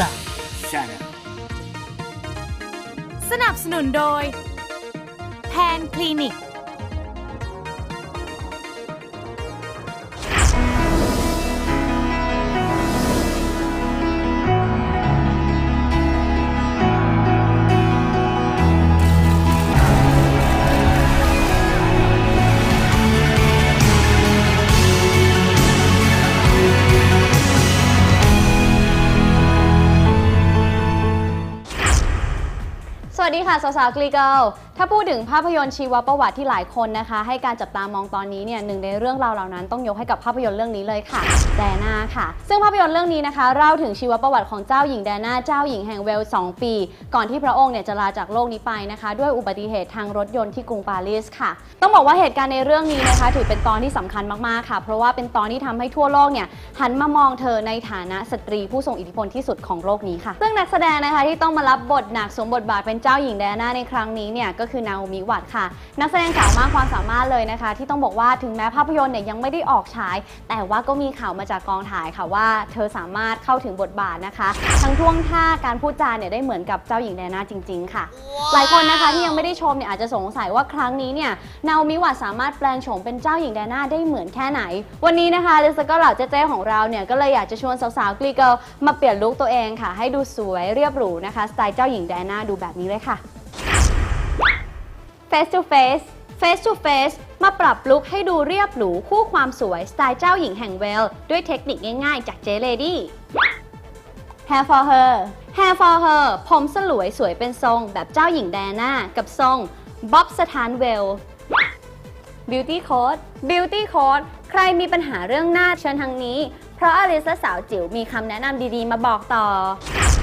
Bang Channel สนับสนุนโดย แพนคลินิก สวัสดีค่ะ สาวๆกรีเกิล ถ้าพูดถึงภาพยนตร์ชีวประวัติที่หลายคนนะคะ ให้การจับตามองตอนนี้เนี่ยหนึ่งในเรื่องราวเหล่านั้นต้องยกให้กับภาพยนตร์เรื่องนี้เลยค่ะ แดน่าค่ะ ซึ่งภาพยนตร์เรื่องนี้นะคะเล่าถึงชีวประวัติของเจ้าหญิงแดน่าเจ้าหญิงแห่งเวลส์2ปี ก่อนที่พระองค์เนี่ยจะลาจากโลกนี้ไปนะคะ ด้วยอุบัติเหตุทางรถยนต์ที่กรุงปารีสค่ะ ต้องบอกว่าเหตุการณ์ในเรื่องนี้นะคะ ถือเป็นตอนที่สำคัญมากๆค่ะ เพราะว่าเป็นตอนที่ทำให้ทั่วโลกเนี่ยหันมามองเธอในฐานะสตรีผู้ทรงอิทธิพลที่สุดของโลกนี้ค่ะ ซึ่งนักแสดงนะคะที่ต้องมารับบทหนักสวมบทบาทเป็นเจ้าหญิงแดน่าในครั้งนี้เนี่ยก็คือนาโอมิวัตค่ะ นักแสดงสาวมากความสามารถเลยนะคะ ที่ต้องบอกว่าถึงแม้ภาพยนตร์เนี่ยยังไม่ได้ออกฉาย แต่ว่าก็มีข่าวมาจากกองถ่ายค่ะว่า เธอสามารถเข้าถึงบทบาทนะคะ ทั้งท่วงท่าการพูดจาเนี่ยได้เหมือนกับเจ้าหญิงแดน่าจริง ๆ ค่ะ หลายคนนะคะที่ยังไม่ได้ชมเนี่ยอาจจะสงสัยว่าครั้งนี้เนี่ยนาโอมิวัตสามารถแปลงโฉมเป็นเจ้าหญิงแดน่าได้เหมือนแค่ไหน วันนี้นะคะลิซก็เหล่าเจ๊ๆของเราเนี่ยก็เลยอยากจะชวนสาวๆกรีเกิลมาเปลี่ยนลุคตัวเองค่ะ ให้ดูสวยเรียบหรูนะคะสไตล์เจ้าหญิงแดน่าดูแบบนี้เลยค่ะ Face to Face Face to Face มาปรับลุคให้ดูเรียบหรูคู่ความสวยสไตล์เจ้าหญิงแห่งเวล ด้วยเทคนิคง่ายๆ จากเจเลดี้ Hair for her Hair for her ผมสลวยสวยเป็นทรงแบบเจ้าหญิงแดน่ากับทรงบ๊อบสถานเวล Beauty Code Beauty Code ใครมีปัญหาเรื่องหน้าเชิญทางนี้ เพราะอลิซสาวจิ๋วมีคำแนะนำดีๆ มาบอกต่อ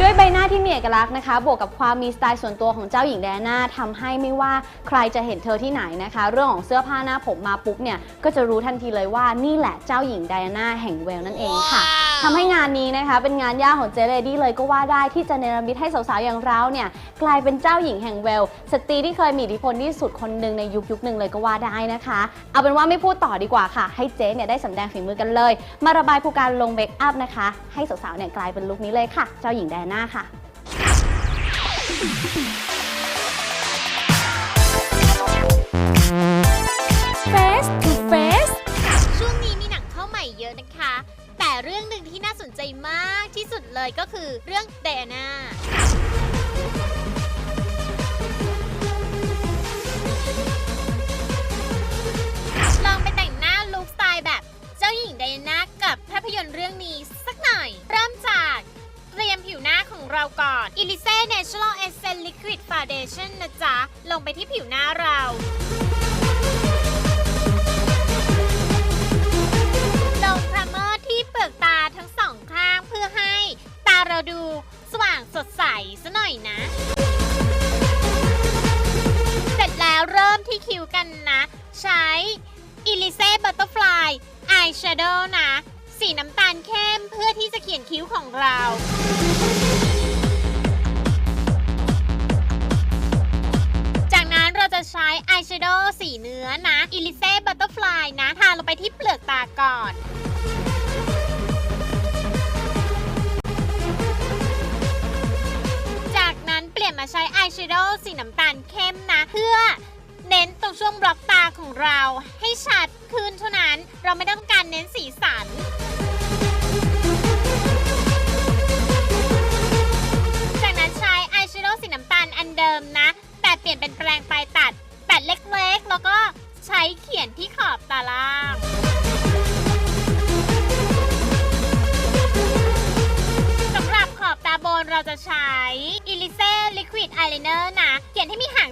ด้วยใบหน้าที่มีเอกลักษณ์นะคะ บวกกับความมีสไตล์ส่วนตัวของเจ้าหญิงแดน่าทำให้ไม่ว่าใครจะเห็นเธอที่ไหนนะคะ เรื่องของเสื้อผ้าหน้าผมมาปุ๊บเนี่ยก็จะรู้ทันทีเลยว่านี่แหละเจ้าหญิงไดอาน่าแห่งเวลนั่นเองค่ะ ทำให้งานนี้นะคะเป็นงานยากของเจเลดี้เลยก็ว่าได้ที่จะเนรมิตให้สาวๆอย่างเราเนี่ยกลายเป็นเจ้าหญิงแห่งเวลสตรีที่เคยมีอิทธิพลที่สุดคนหนึ่งในยุคยุคหนึ่งเลยก็ว่าได้นะคะ เอาเป็นว่าไม่พูดต่อดีกว่าค่ะ ให้เจ๊เนี่ยได้สำแดงฝีมือกันเลย มาระบายผู้การลงเบคอัพนะคะ ให้สาวๆเนี่ยกลายเป็นลุคนี้เลยค่ะ เจ้าหญิงไดอาน่าค่ะ Face to Face ช่วงนี้มีหนังเข้าใหม่เยอะนะคะ แต่เรื่องหนึ่งที่น่าสนใจมากที่สุดเลยก็คือเรื่องเดน่าลองไปแต่งหน้าลุคสไตล์แบบเจ้าหญิงไดอาน่ากับภาพยนตร์เรื่องนี้สักหน่อย เริ่มจากเตรียมผิวหน้าของเราก่อน Elise Natural Essence Liquid Foundation นะจ๊ะ ลงไปที่ผิวหน้าเรา ช่วงบล็อกตาของเราให้ชัดขึ้นเท่านั้นเราไม่ต้องการเน้นสีสัน จากนั้นใช้อายแชโดว์สีน้ำตาลอันเดิมนะ แต่เปลี่ยนเป็นแปรงปลายตัดตัดเล็กๆ แล้วก็ใช้เขียนที่ขอบตาล่างสำหรับขอบตาบนเราจะใช้ Elise Liquid Eyeliner นะ เขียนให้มีหาง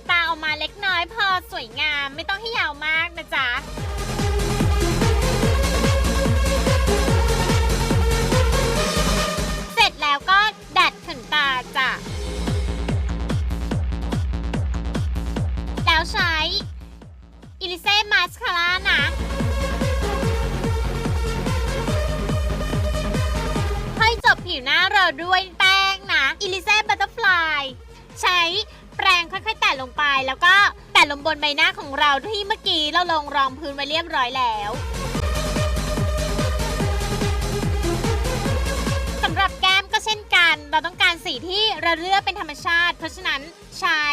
เล็กน้อยพอสวยงามไม่ต้องให้ยาวมากนะจ๊ะเสร็จแล้วก็ดัดขนตาจ้ะแล้วใช้ Elise Mascara นะให้จบผิวหน้าเราด้วยแป้งนะ Elise Butterfly ใช้ งค่อยๆ แตะลงไป แล้วก็แตะลงบนใบหน้าของเราที่เมื่อกี้เราลงรองพื้นไว้เรียบร้อยแล้วสำหรับแก้มก็เช่นกัน เราต้องการสีที่ระเรื่อเป็นธรรมชาติ เพราะฉะนั้นใช้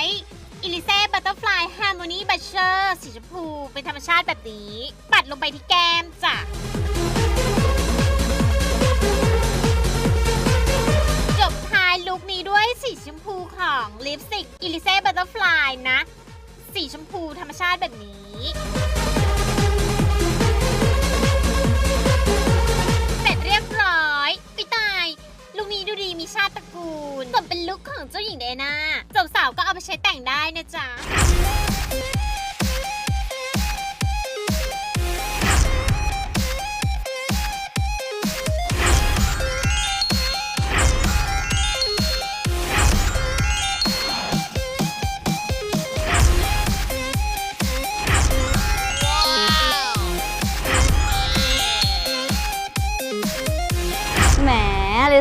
e l i s e Butterfly Harmony Blusher สีชมพู เป็นธรรมชาติแบบนี้ ปัดลงไปที่แก้มจ้ะ จบท้ายลุคนี้ด้วยสีชมพูของลิปสติกอิลิเซ่บัตเตอร์ฟลายนะ สีชมพูธรรมชาติแบบนี้ เสร็จเรียบร้อยปิตาย ลุคนี้ดูดีมีชาติตระกูลสมเป็นลุคของเจ้าหญิงเดอน่าสาวๆก็เอาไปใช้แต่งได้นะจ๊ะ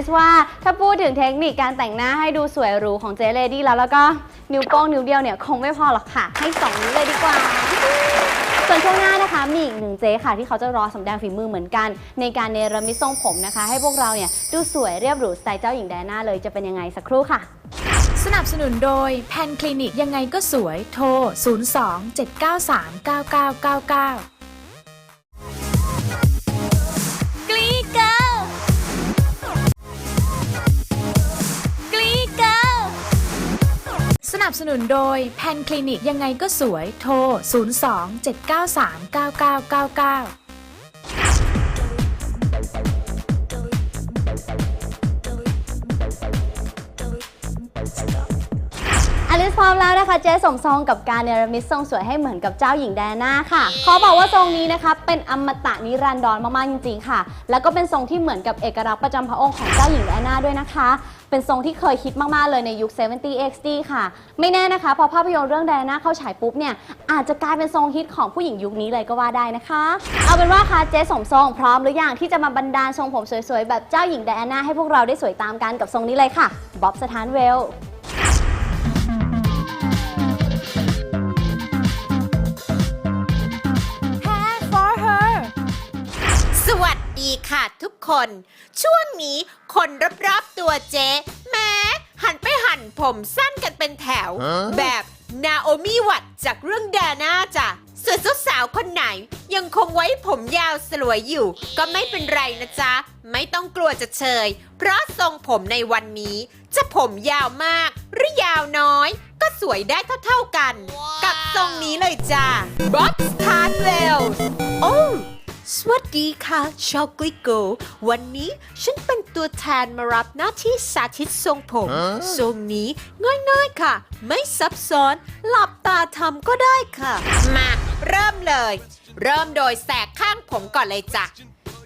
สว่าถ้าพูดถึงเทคนิคการแต่งหน้าให้ดูสวยหรูของเจเลดี้แล้วแล้วก็นิ้วโป้งนิ้วเดียวเนี่ยคงไม่พอหรอกค่ะ ให้สองนิ้วเลยดีกว่า ส่วนช่วงหน้านะคะมีอีกหนึ่งเจ๊ค่ะที่เขาจะรอสำแดงฝีมือเหมือนกัน ในการเนรมิตทรงผมนะคะ ให้พวกเราเนี่ยดูสวยเรียบหรูสไตล์เจ้าหญิงแดน่าเลยจะเป็นยังไงสักครู่ค่ะสนับสนุนโดยแพนคลินิกยังไงก็สวย โทร 02 793 9999 นับสนุนโดยแพนคลินิกยังไงก็สวย โทร 02 793 9999 อลิสพร้อมแล้วนะคะเจ๊สมทรงกับการเนรมิตทรงสวยให้เหมือนกับเจ้าหญิงแดน่าค่ะ ขอบอกว่าทรงนี้นะคะเป็นอมตะนิรันดรมากๆจริงๆค่ะ แล้วก็เป็นทรงที่เหมือนกับเอกลักษณ์ประจำพระองค์ของเจ้าหญิงแดน่าด้วยนะคะ เป็นทรงที่เคยคิดมากๆเลยในยุค 70 XD ค่ะ ไม่แน่นะคะพอภาพยนตร์เรื่องแดน่าเข้าฉายปุ๊บเนี่ยอาจจะกลายเป็นทรงฮิตของผู้หญิงยุคนี้เลยก็ว่าได้นะคะ เอาเป็นว่าค่ะเจ๊สมทรงพร้อมหรือยังที่จะมาบรรดาลทรงผมสวยๆแบบเจ้าหญิงแดน่าให้พวกเราได้สวยตามกันกับทรงนี้เลยค่ะบ๊อบสถานเวล วัสดีค่ะทุกคน ช่วงนี้คนรอบๆตัวเจ๊ แม้หันไปหันผมสั้นกันเป็นแถว แบบนาโอมิวัตจากเรื่องดาน่าจ้ะส่วนสาวๆคนไหนยังคงไว้ผมยาวสลวยอยู่ ก็ไม่เป็นไรนะจ๊ะ ไม่ต้องกลัวจะเชย เพราะทรงผมในวันนี้ จะผมยาวมาก หรือยาวน้อย ก็สวยได้เท่าๆกัน กับทรงนี้เลยจ้ะ Bob s t a r w e l l โอ้ สวัสดีค่ะชาวกลิโก วันนี้ฉันเป็นตัวแทนมารับหน้าที่สาธิตทรงผม ทรงนี้ง่ายๆค่ะ ไม่ซับซ้อน หลับตาทำก็ได้ค่ะ มาเริ่มเลย เริ่มโดยแสกข้างผมก่อนเลยจ้ะ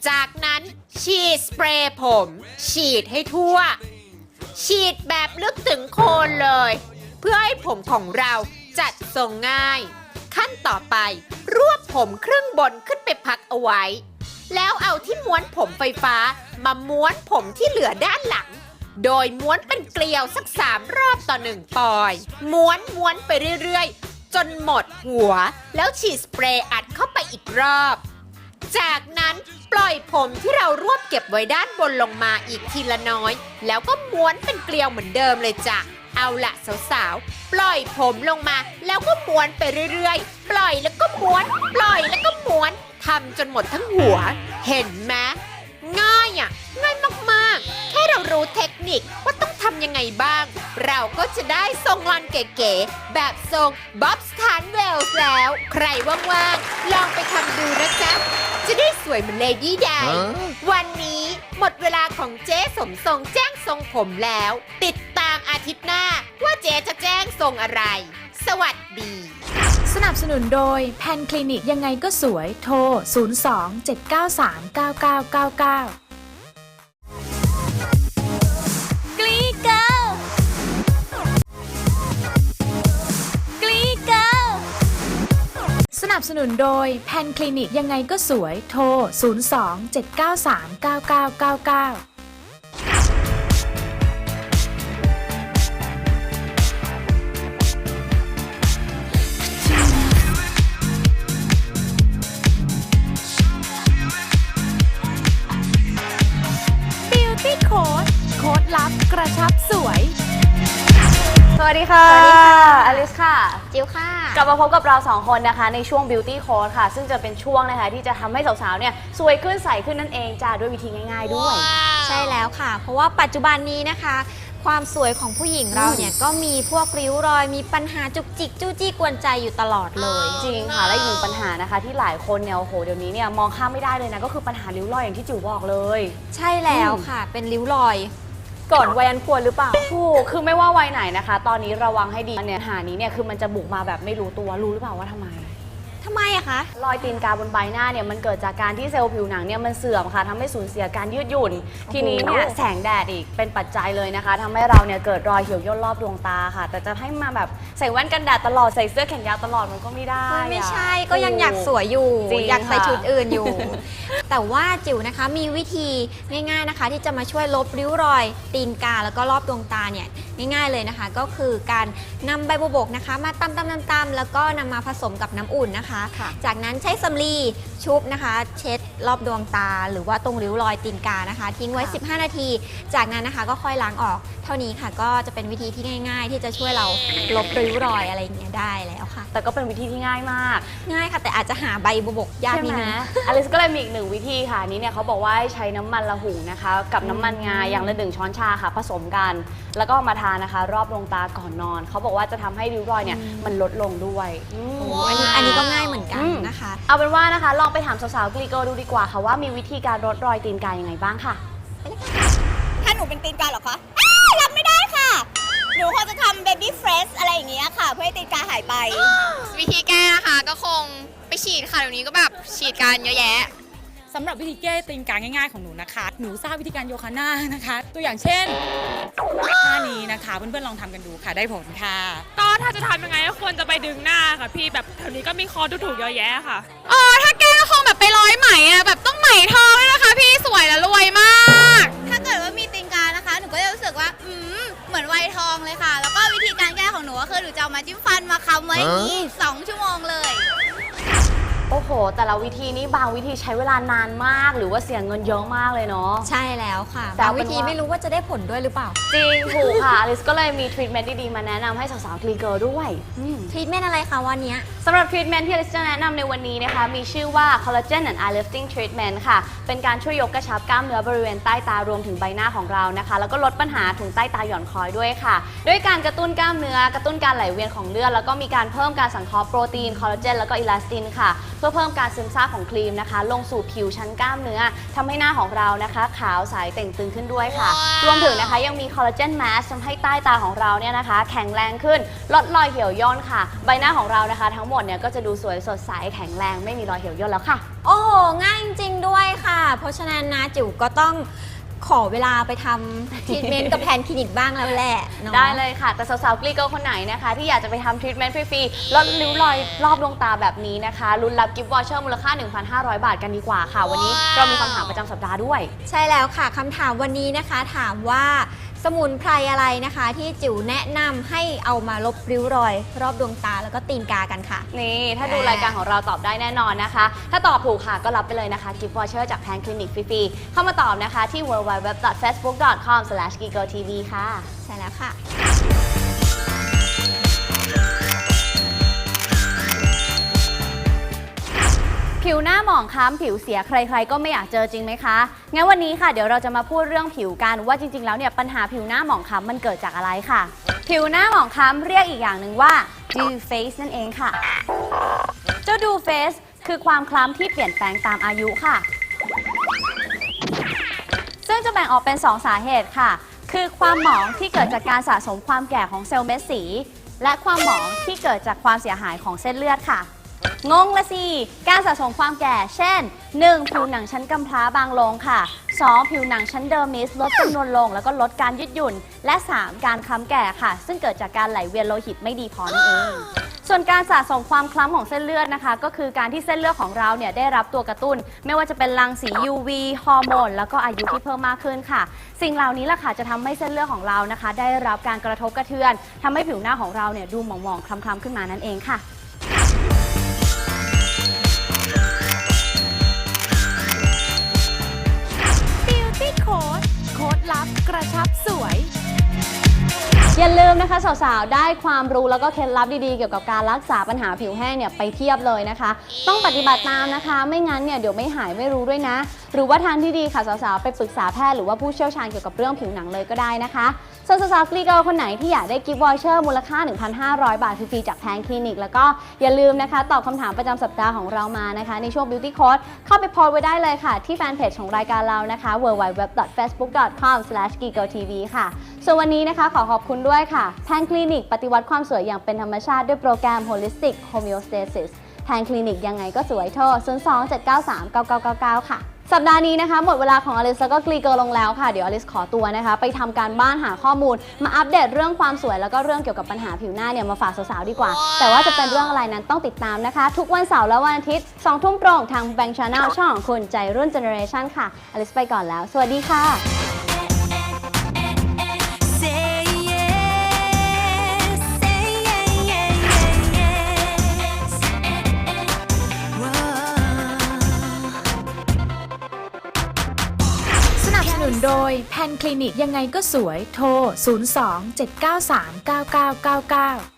จากนั้นฉีดสเปรย์ผม ฉีดให้ทั่ว ฉีดแบบลึกถึงโคนเลย เพื่อให้ผมของเราจัดทรงง่าย ขั้นต่อไป รวบผมครึ่งบนขึ้นไปพักเอาไว้ แล้วเอาที่ม้วนผมไฟฟ้า มาม้วนผมที่เหลือด้านหลัง โดยม้วนเป็นเกลียวสักสามรอบต่อหนึ่งปอย ม้วนม้วนไปเรื่อยๆ จนหมดหัว แล้วฉีดสเปรย์อัดเข้าไปอีกรอบ จากนั้นปล่อยผมที่เรารวบเก็บไว้ด้านบนลงมาอีกทีละน้อย แล้วก็ม้วนเป็นเกลียวเหมือนเดิมเลยจ้ะ เอาละสาวๆ ปล่อยผมลงมา แล้วก็ม้วนไปเรื่อยๆ ปล่อยแล้วก็ม้วน ปล่อยแล้วก็ม้วนทำจนหมดทั้งหัว เห็นไหมง่ายอะง่ายมากๆ แค่เรารู้เทคนิคว่าต้องทำยังไงบ้าง เราก็จะได้ทรงลอนเก๋ๆ แบบทรงบ๊อบสถานเวลส์แล้ว ใครว่างๆ ลองไปทำดูนะจ๊ะ จะได้สวยเหมือนเลดี้ไดวันนี้หมดเวลาของเจ๊สมทรงแจ้งทรงผมแล้ว ติดตาม อาทิตย์หน้าว่าเจ๊จะแจ้งทรงอะไร สวัสดี สนับสนุนโดยแพนคลินิกยังไงก็สวย โทร 02 793 9999กลีเกิลกลีเกิลสนับสนุนโดยแพนคลินิกยังไงก็สวย โทร 02 ค่ะสวัสดีค่ะ อลิสค่ะ จิวค่ะ กลับมาพบกับเรา 2 คนนะคะ ในช่วง Beauty Code ค่ะ ซึ่งจะเป็นช่วงนะคะ ที่จะทำให้สาวๆ เนี่ย สวยขึ้นใสขึ้นนั่นเองจ้าด้วยวิธีง่ายๆ ด้วย ใช่แล้วค่ะ เพราะว่าปัจจุบันนี้นะคะ ความสวยของผู้หญิงเราเนี่ย ก็มีพวกริ้วรอย มีปัญหาจุกจิกจู้จี้กวนใจอยู่ตลอดเลย จริงค่ะ และอีกหนึ่งปัญหานะคะ ที่หลายคนเนี่ย โอ้โห เดี๋ยวนี้เนี่ย มองข้ามไม่ได้เลยนะ ก็คือปัญหาริ้วรอยอย่างที่จิ๋วบอกเลย ใช่แล้วค่ะ เป็นริ้วรอย ก่อนวัยอันควรหรือเปล่า ถูก คือไม่ว่าวัยไหนนะคะ ตอนนี้ระวังให้ดีเนี่ยปัญหานี้เนี่ยคือมันจะบุกมาแบบไม่รู้ตัว รู้หรือเปล่าว่าทำไม ทำไมอะคะ รอยตีนกาบนใบหน้าเนี่ยมันเกิดจากการที่เซลล์ผิวหนังเนี่ยมันเสื่อมค่ะทำให้สูญเสียการยืดหยุ่น ทีนี้เนี่ยแสงแดดอีกเป็นปัจจัยเลยนะคะทำให้เราเนี่ยเกิดรอยเหี่ยวย่นรอบดวงตาค่ะ แต่จะให้มาแบบใส่แว่นกันแดดตลอดใส่เสื้อแขนยาวตลอดมันก็ไม่ได้ไม่อะใช่ก็ยังอยากสวยอยู่ จริงอยากใส่ค่ะชุดอื่นอยู่ แต่ว่าจิ๋วนะคะมีวิธีง่าย ๆนะคะ ที่จะมาช่วยลบริ้วรอย ตีนกาแล้วก็รอบดวงตาเนี่ยง่ายๆเลยนะคะ ก็คือการนำใบบัวบกนะคะ มาตำตำตำตำแล้วก็นำมาผสมกับน้ำอุ่นนะคะค่ะจากนั้นใช้สำลีชุบนะคะ เช็ดรอบดวงตา หรือว่าตรงริ้วรอยตีนกานะคะ ทิ้งไว้ 15 นาที จากนั้นนะคะก็ค่อยล้างออก เท่านี้ค่ะก็จะเป็นวิธีที่ง่าย ๆ ที่จะช่วยเราลบริ้วรอยอะไรอย่างเงี้ยได้แล้วค่ะ แต่ก็เป็นวิธีที่ง่ายมาก ง่ายค่ะ แต่อาจจะหาใบบัวบกยากใช่นิดไหมนึง อลิสก็เลยมีอีกหนึ่งวิธีค่ะอันนี้เนี่ยเขาบอกว่าให้ใช้น้ำมันละหุงนะคะ กับน้ำมันงาอย่างละหนึ่งช้อนชาค่ะ ผสมกัน แล้วก็เอามาทานนะคะ รอบดวงตาก่อนนอน เขาบอกว่าจะทำให้ริ้วรอยเนี่ยมันลดลงด้วยอืมโอ้อันนี้อันนี้ก็ง่ายเหมือนกันอืมนะคะ เอาเป็นว่านะคะ ลองไปถามสาวๆกรีโกดูดีกว่าค่ะว่ามีวิธีการลดรอยตีนกายยังไงบ้างค่ะ ถ้าหนูเป็นตีนกาเหรอคะอ้ารับไม่ได้ค่ะ หนูคงจะทำเบบี้เฟรชอะไรอย่างเงี้ยค่ะ เพื่อให้ตีนกาหายไป วิธีแก้นะคะก็คงไปฉีดค่ะเดี๋ยวนี้ก็แบบฉีดกันเยอะแยะ สำหรับวิธีแก้ตีนกาง่ายๆของหนูนะคะ หนูทราบวิธีการโยคะหน้านะคะ ตัวอย่างเช่นท่านี้นะคะเพื่อนๆลองทำกันดูค่ะได้ผลค่ะก็ถ้าจะทำยังไงก็ควรจะไปดึงหน้าค่ะ พี่แบบแถวนี้ก็มีคอร์สถูกๆเยอะแยะค่ะ เออถ้าแก้ก็คงแบบไปร้อยไหมอะแบบ แต่ละวิธีนี้บางวิธีใช้เวลานานมาก หรือว่าเสียเงินเยอะมากเลยเนาะ ใช่แล้วค่ะแต่บางเอาเป็นวิธีว่า ไม่รู้ว่าจะได้ผลด้วยหรือเปล่าจริงถูกค่ะอลิสก็เลยมีทรีทเมนต์ดีๆมาแนะนำให้สาวๆกรีเกอร์ด้วยอืมทรีทเมนต์อะไรคะวันเนี้ย สำหรับทรีทเมนต์ที่อลิสจะแนะนำในวันนี้นะคะ มีชื่อว่า Collagen and Eye Lifting Treatment ค่ะ เป็นการช่วยยกกระชับกล้ามเนื้อบริเวณใต้ตารวมถึงใบหน้าของเรานะคะ แล้วก็ลดปัญหาถุงใต้ตาหย่อนคอยด้วยค่ะ ด้วยการกระตุ้นกล้ามเนื้อกระตุ้นการไหลเวียนของเลือดแล้วก็มีการเพิ่มการสังเคราะห์โปรตีนคอลลาเจนแล้วก็อิลาสตินค่ะ เพื่อเพิ่มการซึมซาบของครีมนะคะ ลงสู่ผิวชั้นกล้ามเนื้อทำให้หน้าของเรานะคะ ขาวใสเต่งตึงขึ้นด้วยค่ะ รวมถึงนะคะยังมีคอลลาเจนแมสทำให้ใต้ตาของเราเนี่ยนะคะ แข็งแรงขึ้นลดรอยเหี่ยวย่นค่ะ ใบหน้าของเรานะคะ ทั้งหมดเนี่ยก็จะดูสวยสดใสแข็งแรงไม่มีรอยเหี่ยวย่นแล้วค่ะ โอ้โห ง่ายจริงๆด้วยค่ะ เพราะฉะนั้นนะจิ๋วก็ต้อง ขอเวลาไปทำทรีทเมนต์กับแพนคลินิกบ้างแล้วแหละเนาะ ได้เลยค่ะ แต่สาวๆกรีเกิลคนไหนนะคะ ที่อยากจะไปทำทรีทเมนต์ฟรีๆลดริ้วรอยรอบดวงตาแบบนี้นะคะลุ้นรับกิฟต์วอเชอร์มูลค่า 1,500 บาทกันดีกว่าค่ะ วันนี้เรามีคำถามประจำสัปดาห์ด้วย ใช่แล้วค่ะคำถามวันนี้นะคะ ถามว่า สมุนไพรอะไรนะคะ ที่จิ๋วแนะนำให้เอามาลบริ้วรอย รอบดวงตาแล้วก็ตีนกากันค่ะ นี่ถ้าดูอ่ารรายการของเราตอบได้แน่นอนนะคะ ถ้าตอบถูกค่ะก็รับไปเลยนะคะกิฟต์วอเชอร์จากแพนคลินิกฟรีๆเข้ามาตอบนะคะที่ www.facebook.com/giggletv ค่ะ ใช่แล้วค่ะ ผิวหน้าหมองคล้ำผิวเสียใครๆ ก็ไม่อยากเจอจริงไหมคะ งั้นวันนี้ค่ะเดี๋ยวเราจะมาพูดเรื่องผิวกันว่าจริงๆ แล้วเนี่ยปัญหาผิวหน้าหมองคล้ำมันเกิดจากอะไรค่ะ ผิวหน้าหมองคล้ำเรียกอีกอย่างหนึ่งว่า dew face นั่นเองค่ะ เจ้า dew face คือความคล้ำที่เปลี่ยนแปลงตามอายุค่ะ ซึ่งจะแบ่งออกเป็น 2 สาเหตุค่ะ คือความหมองที่เกิดจากการสะสมความแก่ของเซลล์เม็ดสี และความหมองที่เกิดจากความเสียหายของเส้นเลือดค่ะ งงละสิ การสะสมความแก่ เช่น 1. ผิวหนังชั้นกำพร้าบางลงค่ะ 2. ผิวหนังชั้นเดอร์มิสลดจำนวนลง แล้วก็ลดการยืดหยุ่น และ 3. การคล้ำแก่ค่ะ ซึ่งเกิดจากการไหลเวียนโลหิตไม่ดีพอนั่นเอง ส่วนการสะสมความคล้ำของเส้นเลือดนะคะ ก็คือการที่เส้นเลือดของเราเนี่ยได้รับตัวกระตุ้น ไม่ว่าจะเป็นรังสี UV ฮอร์โมนแล้วก็อายุที่เพิ่มมากขึ้นค่ะ สิ่งเหล่านี้แหละค่ะจะทำให้เส้นเลือดของเรานะคะ ได้รับการกระทบกระเทือนทำให้ผิวหน้าของเราเนี่ยดูหมองๆคล้ำๆขึ้นมานั่นเองค่ะ โค้ดโค้ดลับกระชับสวย อย่าลืมนะคะสาวๆ ได้ความรู้แล้วก็เคล็ดลับดีๆ เกี่ยวกับการรักษาปัญหาผิวแห้งเนี่ยไปเทียบเลยนะคะ ต้องปฏิบัติตามนะคะ ไม่งั้นเนี่ยเดี๋ยวไม่หายไม่รู้ด้วยนะ หรือว่าทางที่ดีค่ะสาวๆ ไปปรึกษาแพทย์หรือว่าผู้เชี่ยวชาญเกี่ยวกับเรื่องผิวหนังเลยก็ได้นะคะ ส่วนสาวๆกรีเกิลคนไหนที่อยากได้กิฟต์วอเชอร์มูลค่า 1,500 บาทฟรีๆจากแพนคลินิก แล้วก็อย่าลืมนะคะ ตอบคำถามประจำสัปดาห์ของเรามานะคะ ในช่วง Beauty Code เข้าไปโพสไว้ได้เลยค่ะ ที่แฟนเพจของรายการเรานะคะ www.facebook.com/giggletv ค่ะ ส่วนวันนี้นะคะขอขอบคุณด้วยค่ะแพนคลินิก ปฏิวัติความสวยอย่างเป็นธรรมชาติด้วยโปรแกรม Holistic Homeostasis แพนคลินิกยังไงก็สวยโทร 027939999 ค่ะ สัปดาห์นี้นะคะหมดเวลาของอลิสแล้วก็กรีเกอร์ลงแล้วค่ะ เดี๋ยวอลิสขอตัวนะคะ ไปทำการบ้านหาข้อมูล มาอัปเดตเรื่องความสวยแล้วก็เรื่องเกี่ยวกับปัญหาผิวหน้าเนี่ยมาฝากสาวๆดีกว่า แต่ว่าจะเป็นเรื่องอะไรนั้นต้องติดตามนะคะ ทุกวันเสาร์และวันอาทิตย์2ทุ่มตรงทาง Bank Channel ช่องของคุณใจรุ่น Generation ค่ะอลิสไปก่อนแล้ว สวัสดีค่ะ ยแพนคลินิกยังไงก็สวย โทร 02 793 9999